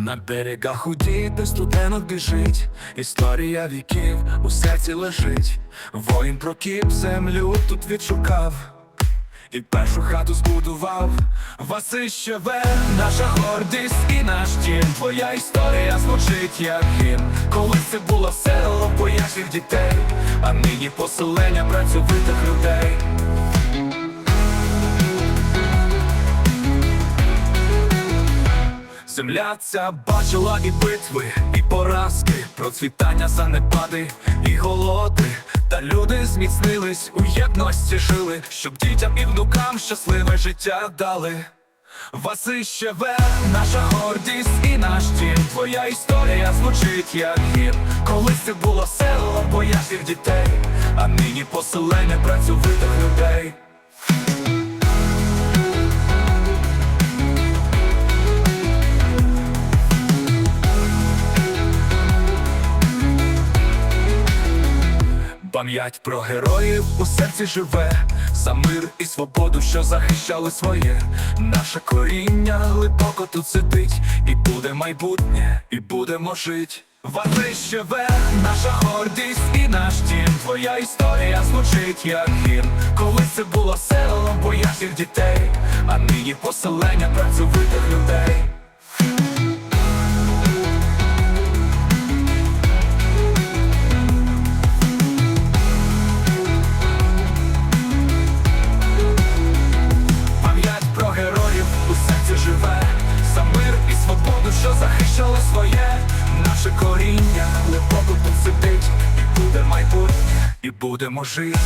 На берегах уді, де студенок біжить, історія віків у серці лежить. Воїн прокіп землю тут відшукав, і першу хату збудував. Васищеве, наша гордість і наш дім. Твоя історія звучить як гімн. Колись це було село бояжних дітей, а нині поселення працьовитих Земля ця бачила і битви, і поразки, процвітання занепади, і голоди. Та люди зміцнились, у єдності жили, щоб дітям і внукам щасливе життя дали. Васищеве, наша гордість і наш дім. Твоя історія звучить як гімн. Колись це було село бояжних дітей, а нині поселення працьовитих людей. Пам'ять про героїв у серці живе, за мир і свободу, що захищали своє. Наше коріння глибоко тут сидить, і буде майбутнє, і будемо жить. Ватищеве, наша гордість і наш дім. Твоя історія звучить як гімн. Колись це було село бояжних дітей, а нині поселення працьовитих людей. Захищали своє, наше коріння глибоко тут сидить, і буде майбутнє, і будемо жити.